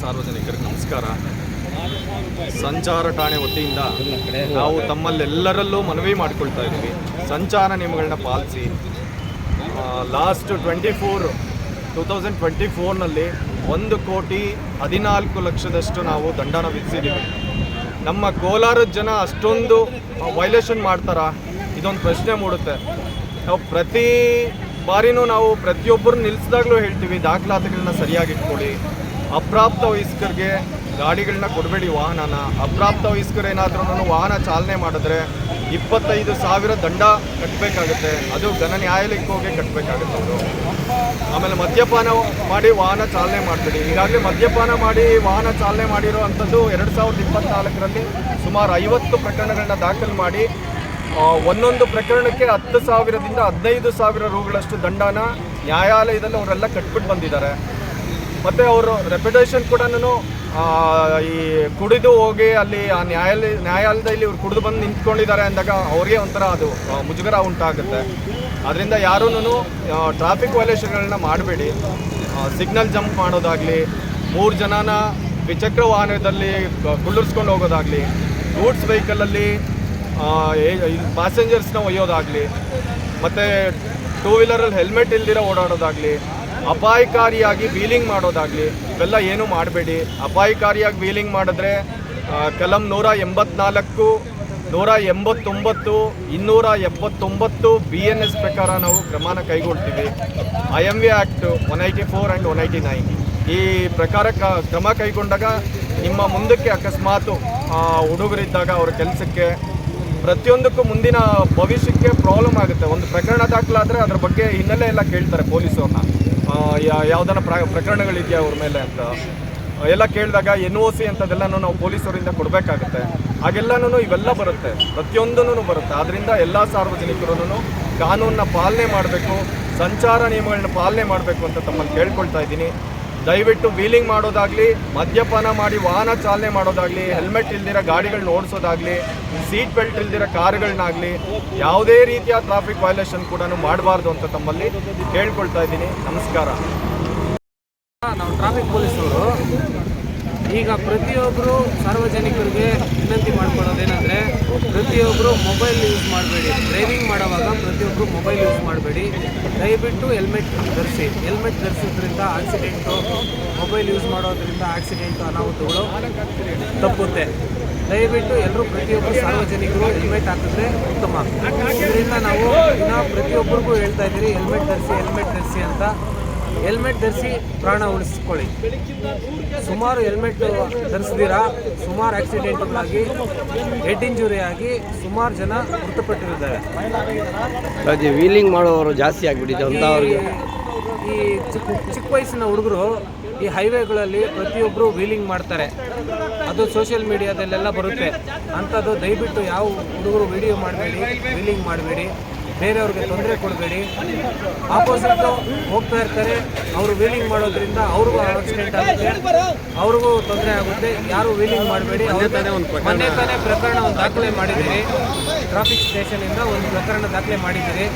ಸಾರ್ವಜನಿಕರಿಗೆ ನಮಸ್ಕಾರ. ಸಂಚಾರ ಠಾಣೆ ವತಿಯಿಂದ ನಾವು ತಮ್ಮಲ್ಲೆಲ್ಲರಲ್ಲೂ ಮನವಿ ಮಾಡಿಕೊಳ್ತಾ ಇದ್ದೀವಿ. ಸಂಚಾರ ನಿಯಮಗಳನ್ನ policy last twenty four two thousand twenty ಫೋರ್ನಲ್ಲಿ ಒಂದು ಕೋಟಿ ಹದಿನಾಲ್ಕು ಲಕ್ಷದಷ್ಟು ನಾವು ದಂಡನ ವಿಧಿಸಿದ್ದೀವಿ. ನಮ್ಮ ಕೋಲಾರದ ಜನ ಅಷ್ಟೊಂದು ವೈಲೇಷನ್ ಮಾಡ್ತಾರಾ? ಇದೊಂದು ಪ್ರಶ್ನೆ ಮೂಡುತ್ತೆ. ನಾವು ಪ್ರತಿ ಬಾರಿನೂ ನಾವು ಪ್ರತಿಯೊಬ್ಬರು ನಿಲ್ಲಿಸಿದಾಗಲೂ ಹೇಳ್ತೀವಿ, ದಾಖಲಾತಿಗಳನ್ನ ಸರಿಯಾಗಿ ಇಟ್ಕೊಳ್ಳಿ. ಅಪ್ರಾಪ್ತ ವಯಸ್ಕರಿಗೆ ಗಾಡಿಗಳನ್ನ ಕೊಡಬೇಡಿ ವಾಹನನ. ಅಪ್ರಾಪ್ತ ವಯಸ್ಕರು ಏನಾದ್ರೂ ವಾಹನ ಚಾಲನೆ ಮಾಡಿದ್ರೆ ಇಪ್ಪತ್ತೈದು ಸಾವಿರ ದಂಡ ಕಟ್ಟಬೇಕಾಗುತ್ತೆ ಅದು ಘನ ನ್ಯಾಯಾಲಯಕ್ಕೆ ಹೋಗಿ ಕಟ್ಟಬೇಕಾಗುತ್ತೆ ಅವರು. ಆಮೇಲೆ ಮದ್ಯಪಾನ ಮಾಡಿ ವಾಹನ ಚಾಲನೆ ಮಾಡ್ತೀವಿ ಈಗಾಗಲೇ ಮದ್ಯಪಾನ ಮಾಡಿ ವಾಹನ ಚಾಲನೆ ಮಾಡಿರೋ ಅಂಥದ್ದು ಎರಡು ಸಾವಿರದ ಇಪ್ಪತ್ತ್ನಾಲ್ಕರಲ್ಲಿ ಸುಮಾರು ಐವತ್ತು ಪ್ರಕರಣಗಳನ್ನ ದಾಖಲು ಮಾಡಿ ಒಂದೊಂದು ಪ್ರಕರಣಕ್ಕೆ ಹತ್ತು ಸಾವಿರದಿಂದ ಹದಿನೈದು ಸಾವಿರ ರೂಗಳಷ್ಟು ದಂಡನ ನ್ಯಾಯಾಲಯದಲ್ಲಿ ಅವರೆಲ್ಲ ಕಟ್ಬಿಟ್ಟು ಬಂದಿದ್ದಾರೆ. ಮತ್ತು ಅವರು ರೆಪ್ಯುಟೇಷನ್ ಕೂಡ ಈ ಕುಡಿದು ಹೋಗಿ ಅಲ್ಲಿ ಆ ನ್ಯಾಯಾಲಯ, ನ್ಯಾಯಾಲಯದಲ್ಲಿ ಇವ್ರು ಕುಡಿದು ಬಂದು ನಿಂತ್ಕೊಂಡಿದ್ದಾರೆ ಅಂದಾಗ ಅವ್ರಿಗೆ ಒಂಥರ ಅದು ಮುಜುಗರ ಉಂಟಾಗುತ್ತೆ. ಅದರಿಂದ ಯಾರೂ ಟ್ರಾಫಿಕ್ ವೈಲೇಷನ್ಗಳನ್ನ ಮಾಡಬೇಡಿ. ಸಿಗ್ನಲ್ ಜಂಪ್ ಮಾಡೋದಾಗಲಿ, ಮೂರು ಜನನ ದ್ವಿಚಕ್ರ ವಾಹನದಲ್ಲಿ ಕುಳ್ಳಿರ್ಸ್ಕೊಂಡು ಹೋಗೋದಾಗಲಿ, ಗೂಡ್ಸ್ ವೆಹಿಕಲಲ್ಲಿ ಪ್ಯಾಸೆಂಜರ್ಸ್ನ ಒಯ್ಯೋದಾಗಲಿ, ಮತ್ತು ಟೂ ವೀಲರಲ್ಲಿ ಹೆಲ್ಮೆಟ್ ಇಲ್ದಿರ ಓಡಾಡೋದಾಗಲಿ, ಅಪಾಯಕಾರಿಯಾಗಿ ವೀಲಿಂಗ್ ಮಾಡೋದಾಗಲಿ, ಇವೆಲ್ಲ ಏನೂ ಮಾಡಬೇಡಿ. ಅಪಾಯಕಾರಿಯಾಗಿ ವೀಲಿಂಗ್ ಮಾಡಿದ್ರೆ ಕಲಂ ನೂರ ಎಂಬತ್ನಾಲ್ಕು, ನೂರ ಎಂಬತ್ತೊಂಬತ್ತು, ಇನ್ನೂರ ಎಪ್ಪತ್ತೊಂಬತ್ತು ಬಿ ಎನ್ ಎಸ್ ಪ್ರಕಾರ ನಾವು ಕ್ರಮನ ಕೈಗೊಳ್ತೀವಿ. I M V act one eighty four and one eighty nine ಈ ಪ್ರಕಾರ ಕ- ಕ್ರಮ ಕೈಗೊಂಡಾಗ ನಿಮ್ಮ ಮುಂದಕ್ಕೆ ಅಕಸ್ಮಾತು ಹುಡುಗರಿದ್ದಾಗ ಅವ್ರ ಕೆಲಸಕ್ಕೆ ಪ್ರತಿಯೊಂದಕ್ಕೂ ಮುಂದಿನ ಭವಿಷ್ಯಕ್ಕೆ ಪ್ರಾಬ್ಲಮ್ ಆಗುತ್ತೆ. ಒಂದು ಪ್ರಕರಣ ದಾಖಲಾದರೆ ಅದ್ರ ಬಗ್ಗೆ ಹಿನ್ನೆಲೆ ಎಲ್ಲ ಕೇಳ್ತಾರೆ ಪೊಲೀಸವ್ರನ್ನ ಯಾವ್ದಾನ ಪ್ರ, ಪ್ರಕರಣಗಳಿದೆಯಾ ಅವ್ರ ಮೇಲೆ ಅಂತ. ಎಲ್ಲ ಕೇಳಿದಾಗ ಎನ್ ಒ ಸಿ ಅಂಥದ್ದೆಲ್ಲನೂ ನಾವು ಪೊಲೀಸರಿಂದ ಕೊಡಬೇಕಾಗುತ್ತೆ. ಹಾಗೆಲ್ಲನೂ ಇವೆಲ್ಲ ಬರುತ್ತೆ. ಪ್ರತಿಯೊಂದೂ ಬರುತ್ತೆ. ಆದ್ದರಿಂದ ಎಲ್ಲ ಸಾರ್ವಜನಿಕರು ಕಾನೂನನ್ನ ಪಾಲನೆ ಮಾಡಬೇಕು, ಸಂಚಾರ ನಿಯಮಗಳನ್ನ ಪಾಲನೆ ಮಾಡಬೇಕು ಅಂತ ತಮ್ಮಲ್ಲಿ ಕೇಳ್ಕೊಳ್ತಾ ಇದ್ದೀನಿ. ದಯವಿಟ್ಟು ವೀಲಿಂಗ್ ಮಾಡೋದಾಗ್ಲಿ, ಮದ್ಯಪಾನ ಮಾಡಿ ವಾಹನ ಚಾಲನೆ ಮಾಡೋದಾಗ್ಲಿ, ಹೆಲ್ಮೆಟ್ ಇಲ್ದಿರೋ ಗಾಡಿಗಳನ್ನ ಓಡಿಸೋದಾಗ್ಲಿ ಸೀಟ್ ಬೆಲ್ಟ್ ಇಲ್ದಿರೋ ಕಾರುಗಳನ್ನಾಗಲಿ, ಯಾವುದೇ ರೀತಿಯ ಟ್ರಾಫಿಕ್ ವೈಲೇಷನ್ ಕೂಡ ಮಾಡಬಾರ್ದು ಅಂತ ತಮ್ಮಲ್ಲಿ ಕೇಳ್ಕೊಳ್ತಾ ಇದ್ದೀನಿ. ನಮಸ್ಕಾರ. ನಾವು ಟ್ರಾಫಿಕ್ ಪೊಲೀಸವರು ಈಗ ಪ್ರತಿಯೊಬ್ಬರು ಸಾರ್ವಜನಿಕರಿಗೆ ವಿನಂತಿ ಮಾಡ್ಕೊಳ್ಳೋದೇನೆಂದರೆ ಪ್ರತಿಯೊಬ್ಬರು ಮೊಬೈಲ್ ಯೂಸ್ ಮಾಡಬೇಡಿ. ಡ್ರೈವಿಂಗ್ ಮಾಡುವಾಗ ಪ್ರತಿಯೊಬ್ಬರು ಮೊಬೈಲ್ ಯೂಸ್ ಮಾಡಬೇಡಿ. ದಯವಿಟ್ಟು ಹೆಲ್ಮೆಟ್ ಧರಿಸಿ. ಹೆಲ್ಮೆಟ್ ಧರಿಸೋದ್ರಿಂದ ಆಕ್ಸಿಡೆಂಟು ಮೊಬೈಲ್ ಯೂಸ್ ಮಾಡೋದ್ರಿಂದ ಆಕ್ಸಿಡೆಂಟು ಅನಾಹುತಗಳು ತಪ್ಪುತ್ತೆ. ದಯವಿಟ್ಟು ಎಲ್ಲರೂ ಪ್ರತಿಯೊಬ್ಬರು ಸಾರ್ವಜನಿಕರು ಹೆಲ್ಮೆಟ್ ಹಾಕಿದ್ರೆ ಉತ್ತಮ. ಇದರಿಂದ ನಾವು ದಿನ ಪ್ರತಿಯೊಬ್ಬರಿಗೂ ಹೇಳ್ತಾ ಇದ್ದೀರಿ ಹೆಲ್ಮೆಟ್ ಧರಿಸಿ ಹೆಲ್ಮೆಟ್ ಧರಿಸಿ ಅಂತ. ಹೆಲ್ಮೆಟ್ ಧರಿಸಿ ಪ್ರಾಣ ಉಳಿಸ್ಕೊಳ್ಳಿ. ಸುಮಾರು ಹೆಲ್ಮೆಟ್ ಧರಿಸಿದಿರಾ ಸುಮಾರು ಆಕ್ಸಿಡೆಂಟ್ಗಳಾಗಿ ಹೆಡ್ ಇಂಜುರಿ ಆಗಿ ಸುಮಾರು ಜನ ಮೃತಪಟ್ಟಿರುತ್ತಾರೆ. ಅದೇ ವೀಲಿಂಗ್ ಮಾಡುವವರು ಜಾಸ್ತಿ ಆಗಿಬಿಟ್ಟಿದೆ ಈ ಚಿಕ್ಕ ಚಿಕ್ಕ ವಯಸ್ಸಿನ ಹುಡುಗರು ಈ ಹೈವೇಗಳಲ್ಲಿ ಪ್ರತಿಯೊಬ್ಬರು ವೀಲಿಂಗ್ ಮಾಡ್ತಾರೆ. ಅದು ಸೋಷಿಯಲ್ ಮೀಡಿಯಾದಲ್ಲೆಲ್ಲ ಬರುತ್ತೆ. ಅಂಥದ್ದು ದಯವಿಟ್ಟು ಯಾವ ಹುಡುಗರು ವೀಡಿಯೋ ಮಾಡಬೇಡಿ ವೀಲಿಂಗ್ ಮಾಡಬೇಡಿ. ಬೇರೆಯವ್ರಿಗೆ ತೊಂದರೆ ಕೊಡಬೇಡಿ. ಆಪೋಸಿಟ್ ಹೋಗ್ತಾ ಇರ್ತಾರೆ. ಅವರು ವೀಲಿಂಗ್ ಮಾಡೋದ್ರಿಂದ ಅವ್ರಿಗೂ ಆಕ್ಸಿಡೆಂಟ್ ಆಗುತ್ತೆ. ಅವ್ರಿಗೂ ತೊಂದರೆ ಆಗುತ್ತೆ. ಯಾರು ವೀಲಿಂಗ್ ಮಾಡಬೇಡಿ. ಮೊನ್ನೆ ತಾನೇ ಪ್ರಕರಣ. ಒಂದು ದಾಖಲೆ ಮಾಡಿದ್ದೀರಿ. ಟ್ರಾಫಿಕ್ ಸ್ಟೇಷನಿಂದ ಒಂದು ಪ್ರಕರಣ ದಾಖಲೆ ಮಾಡಿದ್ದೀರಿ.